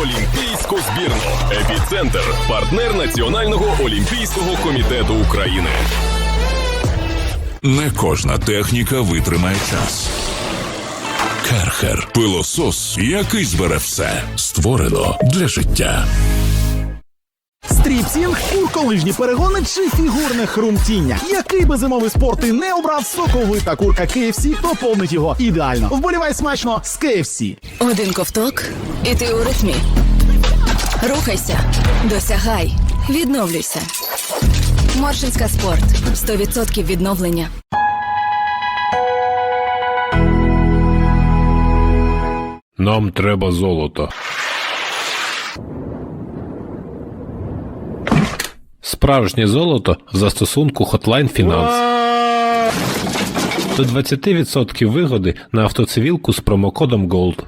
олімпійську збірну. Епіцентр, партнер Національного олімпійського комітету України. Не кожна техніка витримає час. Керхер пилосос, який збере все, створено для життя. Стріпсінг, курколижні перегони чи фігурне хрумтіння. Який би зимовий спорт ти не обрав, соковита курка KFC доповнить його ідеально. Вболівай смачно з KFC. Один ковток, і ти у ритмі. Рухайся, досягай, відновлюйся. Моршинська спорт 100% відновлення. Нам треба золото. Справжнє золото в застосунку Hotline Finance. До 20% вигоди на автоцивілку з промокодом GOLD.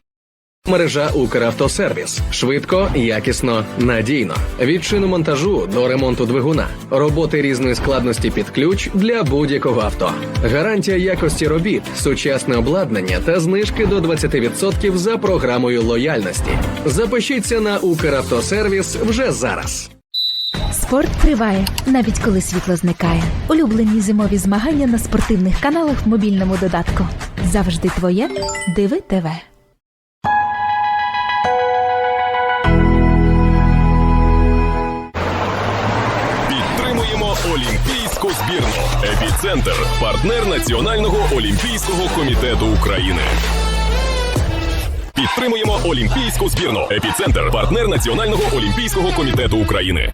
Мережа Укравтосервіс. Швидко, якісно, надійно. Від шиномонтажу до ремонту двигуна. Роботи різної складності під ключ для будь-якого авто. Гарантія якості робіт, сучасне обладнання та знижки до 20% за програмою лояльності. Запишіться на Укравтосервіс вже зараз. Спорт триває, навіть коли світло зникає. Улюблені зимові змагання на спортивних каналах в мобільному додатку. Завжди твоє Диви ТВ. Підтримуємо олімпійську збірну. Епіцентр партнер Національного олімпійського комітету України. Підтримуємо олімпійську збірну. Епіцентр партнер Національного олімпійського комітету України.